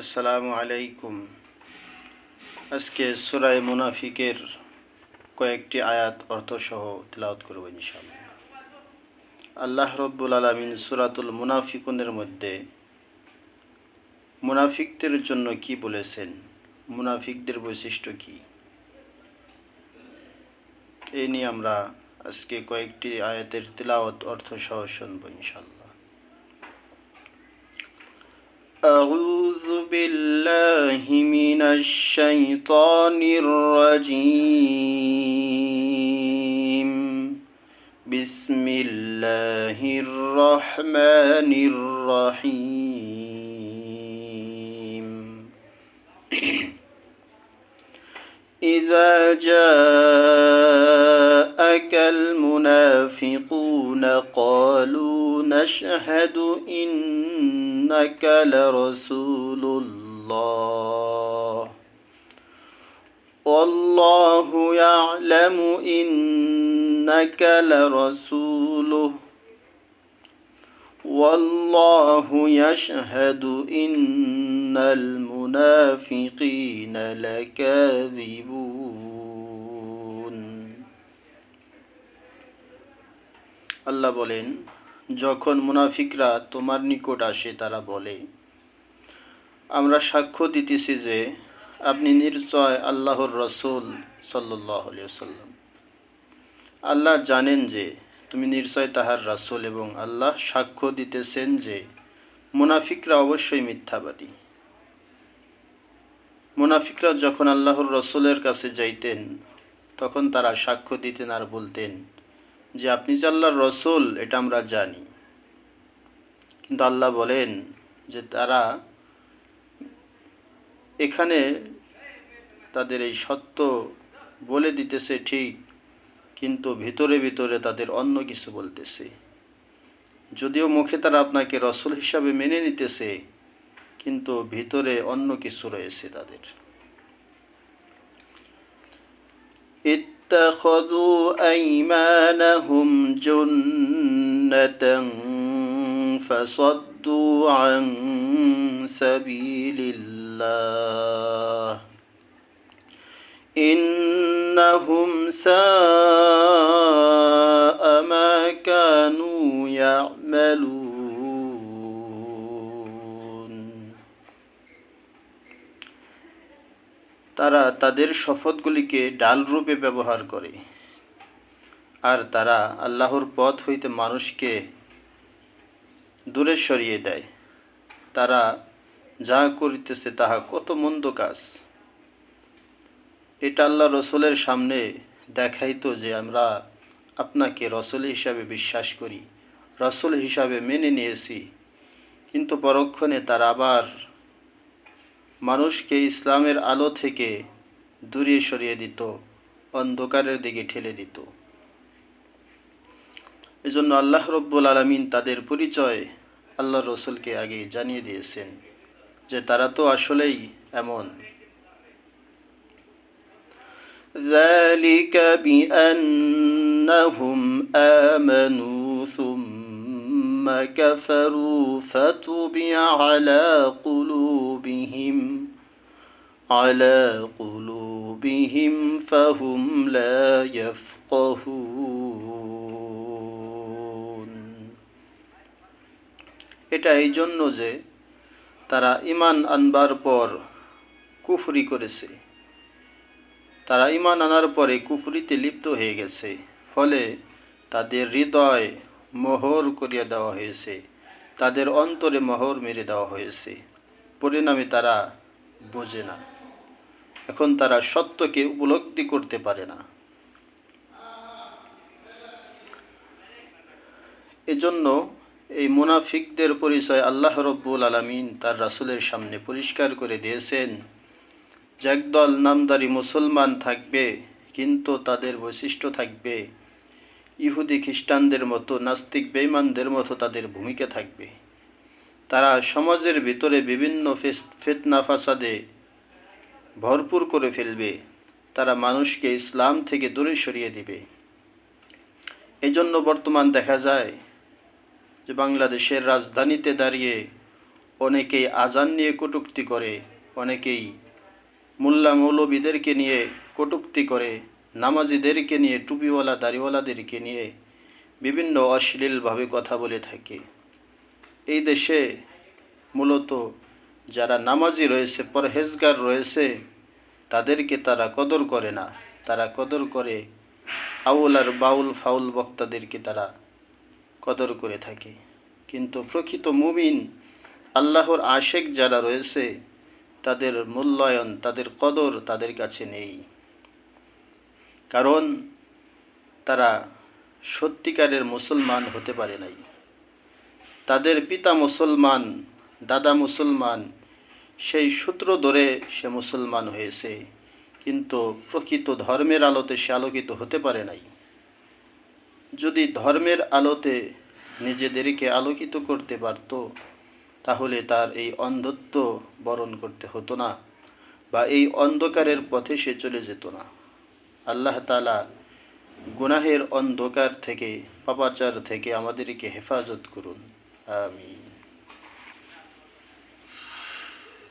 আসসালামু আলাইকুম। আজকে সুরায় মুনাফিকের কয়েকটি আয়াত অর্থসহ তেলাওয়াত করব ইনশাআল্লাহ। আল্লাহ রব্বুল আলমিন সুরাতুল মুনাফিকুনের মধ্যে মুনাফিকদের জন্য কি বলেছেন? মুনাফিকদের বৈশিষ্ট্য কি? এই নিয়ে আমরা আজকে কয়েকটি আয়াতের তেলাওয়াত অর্থসহ শুনব ইনশাআল্লাহ। أعوذ بالله من الشيطان الرجيم. بسم الله الرحمن الرحيم. إذا جاءك المنافقون قالوا نشهد إنك لرسول الله. والله يعلم إنك لرسوله. والله يشهد إن المنافقين لكاذبون. الله بولين. যখন মুনাফিকরা তোমার নিকট আসে, তারা বলে, আমরা সাক্ষ্য দিতেছি যে আপনি নিশ্চয় আল্লাহর রসুল সাল্লাহ সাল্লাম আল্লাহ জানেন যে তুমি নিশ্চয় তাহার রাসুল এবং আল্লাহ সাক্ষ্য দিতেছেন যে মুনাফিকরা অবশ্যই মিথ্যাবাদী। মুনাফিকরা যখন আল্লাহর রসুলের কাছে যাইতেন, তখন তারা সাক্ষ্য দিতেন আর বলতেন যে আপনি যে আল্লাহর রসুল, এটা আমরা জানি। কিন্তু আল্লাহ বলেন যে তারা এখানে তাদের এই সত্য বলে দিতেছে ঠিক, কিন্তু ভিতরে ভিতরে তাদের অন্য কিছু বলতেছে। যদিও মুখে তারা আপনাকে রসুল হিসাবে মেনে নিতেছে, কিন্তু ভিতরে অন্য কিছু রয়েছে তাদের। اتخذوا أيمانهم جنة فصدوا عن سبيل الله. إنهم ساء তারা তাদের শপথগুলিকে ডাল রূপে ব্যবহার করে। আর তারা আল্লাহর পথ হইতে মানুষকে দূরে সরিয়ে দেয়। তারা যা করিতেছে তাহা কত মন্দ কাজ। এটা আল্লাহ রসুলের সামনে দেখাইতো যে আমরা আপনাকে রসুল হিসাবে বিশ্বাস করি, রসুল হিসাবে মেনে নিয়েছি। কিন্তু পরক্ষণে তারা আবার মানুষকে ইসলামের আলো থেকে দূরে সরিয়ে দিত অন্ধকারের দিকে ঠেলে দিত এজন্য আল্লাহ রব্বুল আলমিন তাদের পরিচয় আল্লাহ রসুলকে আগে জানিয়ে দিয়েছেন যে তারা তো আসলেই এমন ذلك بأنهم آمنوا ثم كفروا فطبع على قلوبهم على قلوبهم فهم لا يفقهون এটা এই জন্য যে তারা ইমান আনবার পর কুফরি করেছে তারা ইমান আনার পরে কুফরিতে লিপ্ত হয়ে গেছে ফলে তাদের হৃদয় মোহর করিয়া দেওয়া হয়েছে। তাদের অন্তরে মোহর মেরে দেওয়া হয়েছে। পরিণামে তারা বোঝে না। এখন তারা সত্যকে উপলব্ধি করতে পারে না। এজন্য এই মুনাফিকদের পরিচয় আল্লাহ রব্বুল আলমিন তার রাসুলের সামনে পরিষ্কার করে দিয়েছেন যে একদল নামদারি মুসলমান থাকবে, কিন্তু তাদের বৈশিষ্ট্য থাকবে ইহুদি খ্রিস্টানদের মতো নাস্তিক বেইমানদের মতো তাদের ভূমিকা থাকবে। তারা সমাজের ভিতরে বিভিন্ন ফেতনা, ফাসাদে ভরপুর করে ফেলবে। তারা মানুষকে ইসলাম থেকে দূরে সরিয়ে দিবে। এজন্য বর্তমান দেখা যায় যে বাংলাদেশের রাজধানীতে দাঁড়িয়ে অনেকেই আজান নিয়ে কটূক্তি করে, অনেকেই মোল্লা মৌলবীদেরকে নিয়ে কটূক্তি করে নামাজিদেরকে নিয়ে, টুপিওয়ালা দাড়িওয়ালাদেরকে নিয়ে বিভিন্ন অশ্লীলভাবে কথা বলে থাকে। এই দেশে মূলত যারা নামাজি রয়েছে, পরহেজগার রয়েছে, তাদেরকে তারা কদর করে না। তারা কদর করে আউল আর বাউল, ফাউল বক্তাদেরকে তারা কদর করে থাকে। কিন্তু প্রকৃত মুমিন, আল্লাহর আশেক যারা রয়েছে, তাদের মূল্যায়ন, তাদের কদর তাদের কাছে নেই। কারণ তারা সত্যিকারের মুসলমান হতে পারে নাই। তাদের পিতা মুসলমান, দাদা মুসলমান, সেই সূত্র ধরে সে মুসলমান হয়েছে। কিন্তু প্রকৃত ধর্মের আলোতে সে আলোকিত হতে পারে নাই। যদি ধর্মের আলোতে নিজেদেরকে আলোকিত করতে পারত, তাহলে তার এই অন্ধত্ব বরণ করতে হতো না বা এই অন্ধকারের পথে সে চলে যেত না। আল্লাহ তালা গুনাহের অন্ধকার থেকে পাপাচার থেকে আমাদেরকে হেফাজত করুন। আমিন।